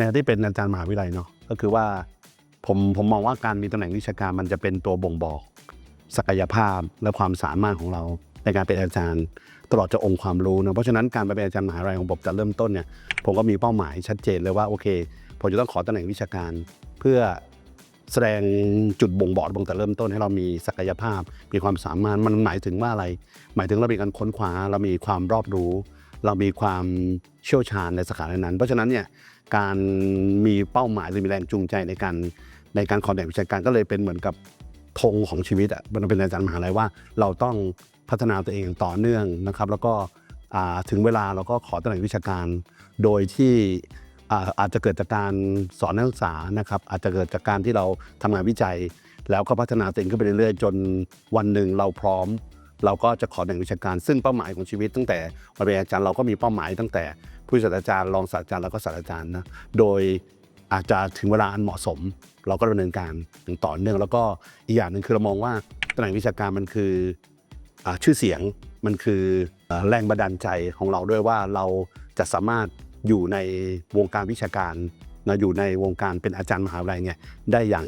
ในที่เป็นอาจารย์มหาวิทยาลัยเนาะก็คือว่าผมผมมองว่าการมีตำแหน่งวิชาการมันจะเป็นตัวบ่งบอก ศักยภาพและความสามารถของเราในการเป็นอาจารย์ ตลอดจะองค์ความรู้นะเพราะฉะนั้นการไปเป็นอาจารย์มหาวิทยาลัยของผมจะเริ่มต้นเนี่ยผมก็มีเป้าหมายชัดเจนเลยว่าโอเคผมจะต้องขอตำแหน่งวิชาการ เพื่อแสดงจุดบ่งบอกตั้งแต่เริ่มต้นให้เรามีศักยภาพ มีความสามารถมันหมายถึงว่าอะไร หมายถึงเรามีการค้นคว้าเรามีความรอบรู้ เรามีความเชี่ยวชาญในสาขานั้น เพราะฉะนั้นเนี่ยการมีเป้าหมายหรือมีแรงจูงใจในการในการขอตำแหน่งวิชาการก็เลยเป็นเหมือนกับธงของชีวิตอะมันเป็นอาจารย์มหาลัยว่า เราต้องพัฒนาตัวเองต่อเนื่องนะครับ แล้วก็ถึงเวลาเราก็ขอตำแหน่งวิชาการ โดยที่อาอาจจะเกิดจากการสอนนักศึกษานะครับ อาจจะเกิดจากการที่เราทำงานวิจัย แล้วก็พัฒนาตัวเองขึ้นไปเรื่อยๆ จนวันหนึ่งเราพร้อม เราก็จะขอแหน่งวิชาการซึ่งเป้าหมายของชีวิต ตั้งแต่มาเป็นอาจารย์เราก็มีเป้าหมายตั้งแต่ผู้ศาสตราจารย์รองศาสตราจารย์แล้วก็ศาสตราจารย์นะโดยอาจจะถึงเวลาอันเหมาะสม เราก็ดำเนินการอย่างต่อเนื่องแล้วก็อีกอย่างหนึ่งคือเรามองว่าตำแหน่งวิชาการมันคืออชื่อเสียงมันคือแรงบันดาลใจของเราด้วยว่าเราจะสามารถอยู่ในวงการวิชาการนะอยู่ในวงการเป็นอาจารย์มหาวิทยาลัยเนี่ยได้อย่าง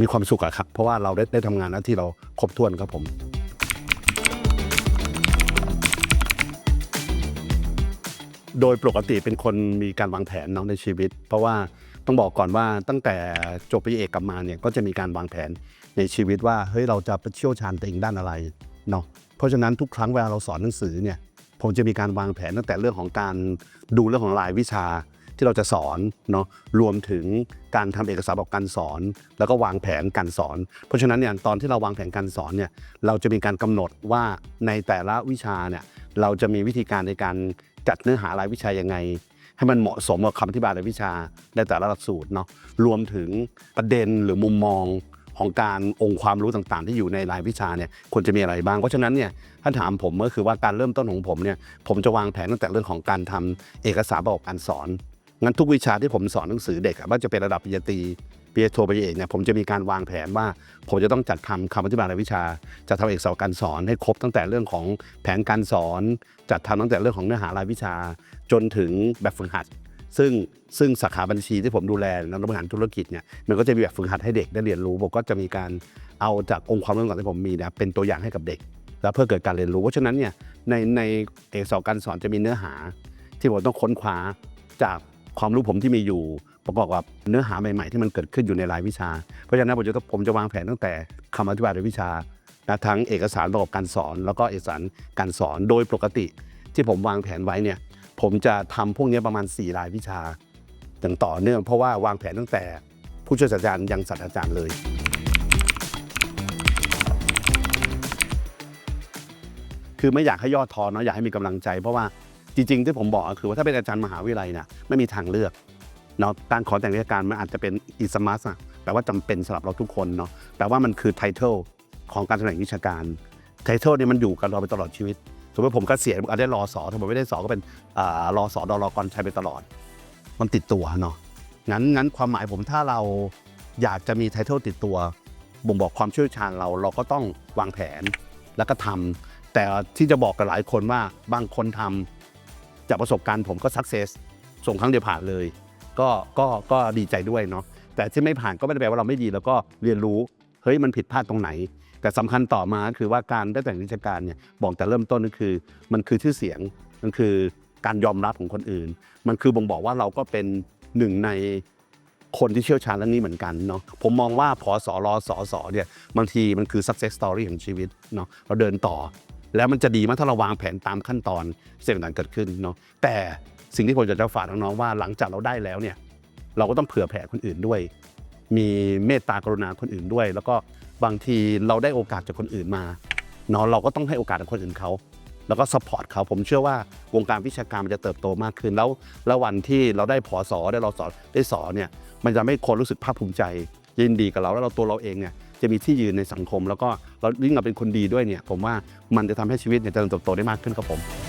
มีความสุขอะครับเพราะว่าเราได้ได้ทำงานหน้าที่เราครบถ้วนครับผม โดยปกติเป็นคนมีการวางแผนเน้องในชีวิต เพราะว่าต้องบอกก่อนว่าตั้งแต่จบปริญญาเอกกลับมาเนี่ยก็จะมีการวางแผนในชีวิตว่าเฮ้ยเราจะไปเชี่ยวชาญตัวเองด้านอะไรเนาะเพราะฉะนั้นทุกครั้งเวลาเราสอนหนังสือเนี่ยผมจะมีการวางแผนตั้งแต่เรื่องของการดูเรื่องของรายวิชาที่เราจะสอนเนาะรวมถึงการทำเอกสารบอกการสอน แล้วก็วางแผนการสอน เพราะฉะนั้นเนี่ยตอนที่เราวางแผนการสอนเนี่ยเราจะมีการกำหนดว่าในแต่ละวิชาเนี่ยเราจะมีวิธีการในการ จัดเนื้อหารายวิชายังไง ให้มันเหมาะสมกับคำอธิบายในวิชาในแต่ละหลักสูตรเนาะรวมถึงประเด็นหรือมุมมองของการองค์ความรู้ต่างๆ ที่อยู่ในรายวิชาเนี่ยควรจะมีอะไรบ้าง เพราะฉะนั้นเนี่ยถ้าถามผมก็คือว่าการเริ่มต้นของผมเนี่ยผมจะวางแผนตั้งแต่เรื่องของการทำเอกสารประกอบการสอนงั้นทุกวิชาที่ผมสอนหนังสือเด็กว่าจะเป็นระดับปริญญาตรี ปริญญาโทปริญญาเอกเนี่ยผมจะมีการวางแผนว่า ผมจะต้องจัดทำคำอธิบายรายวิชาจะทำเอกสารการสอนให้ครบตั้งแต่เรื่องของแผนการสอน จัดทำตั้งแต่เรื่องของเนื้อหารายวิชา จนถึงแบบฝึกหัด ซึ่งซึ่งสาขาบัญชีที่ผมดูแลนักบริหารธุรกิจเนี่ยมันก็จะมีแบบฝึกหัดให้เด็กได้เรียนรู้ผมก็จะมีการเอาจากองค์ความรู้ต่างๆที่ผมมีนี่ยเป็นตัวอย่างให้กับเด็ก แล้วเพื่อเกิดการเรียนรู้เพราะฉะนั้นเนี่ยในในเอกสารการสอนจะมีเนื้อหา ที่ผมต้องค้นคว้าจากความรู้ผมที่มีอยู่ ประกอบกับเนื้อหาใหม่ๆ ที่มันเกิดขึ้นอยู่ในรายวิชา เพราะฉะนั้นผมจะผมจะวางแผนตั้งแต่คำอธิบายรายวิชานะทั้งเอกสารประกอบการสอน แล้วก็เอกสารการสอนโดยปกติ ที่ผมวางแผนไว้เนี่ยผมจะทำพวกนี้ประมาณ 4 รายวิชาอย่างต่อเนื่องเพราะว่าวางแผนตั้งแต่ผู้ช่วยศาสตราจารย์ยังศาสตราจารย์เลยคือไม่อยากให้ย่อท้อเนาะอยากให้มีกำลังใจ เพราะว่าจริงๆ ที่ผมบอกก็คือว่าถ้าเป็นอาจารย์มหาวิทยาลัยเนี่ยไม่มีทางเลือก เนาะการขอแต่งราชการมันอาจจะเป็นอิสมัสอะแปลว่าจำเป็นสำหรับเราทุกคนเนาะแต่ว่ามันคือไทเทลของการแสดงวิชาการไทเทลเนี่ยมันอยู่กับเราไปตลอดชีวิตสมมติผมเกษียณอาจจะได้รอสอถ้าผมไม่ได้สอก็เป็นรอสอดอรอกรชัยไปตลอด มันติดตัวเนาะงั้นงั้นความหมายผมถ้าเราอยากจะมีไทเทลติดตัวบ่งบอกความเชี่ยวชาญเราเราก็ต้องวางแผนแล้วก็ทำแต่ที่จะบอกกับหลายคนว่าบางคนทำจากประสบการณ์ผมก็สักเซสส่งครั้งเดียวผ่านเลย ก็ก็ก็ดีใจด้วยเนาะแต่ที่ไม่ผ่านก็ไม่ได้แปลว่าเราไม่ดีแล้วก็เรียนรู้เฮ้ยมันผิดพลาดตรงไหน แต่สำคัญต่อมาคือว่าการได้แต่งราชการเนี่ยบอกแต่เริ่มต้นก็คือ มันคือชื่อเสียงมันคือการยอมรับของคนอื่น มันคือบ่งบอกว่าเราก็เป็นหนึ่งในคนที่เชี่ยวชาญเรื่องนี้เหมือนกันเนาะผมมองว่าพอสอรอสอสอเนี่ยบางทีมันคือ success story ของชีวิตเนาะเราเดินต่อ แล้วมันจะดีมากถ้าเราวางแผนตามขั้นตอนสิ่งต่างๆเกิดขึ้นเนาะแต่ สิ่งที่ผมจะจะฝากน้องๆว่าหลังจากเราได้แล้วเนี่ยเราก็ต้องเผื่อแผ่คนอื่นด้วย มีเมตตากรุณาคนอื่นด้วย แล้วก็บางทีเราได้โอกาสจากคนอื่นมาเนาะเราก็ต้องให้โอกาสกับคนอื่นเขาแล้วก็สปอร์ตเขาผมเชื่อว่าวงการวิชาการมันจะเติบโตมากขึ้นแล้วแล้ววันที่เราได้ผอสอได้เราสอนได้สอนเนี่ยมันจะไม่คนรู้สึกภาคภูมิใจ ยินดีกับเราแล้วเราตัวเราเองเนี่ยจะมีที่ยืนในสังคม แล้วก็เรายิ่งเราเป็นคนดีด้วยเนี่ยผมว่ามันจะทำให้ชีวิตเนี่ยเจริญเติบโตได้มากขึ้นครับผม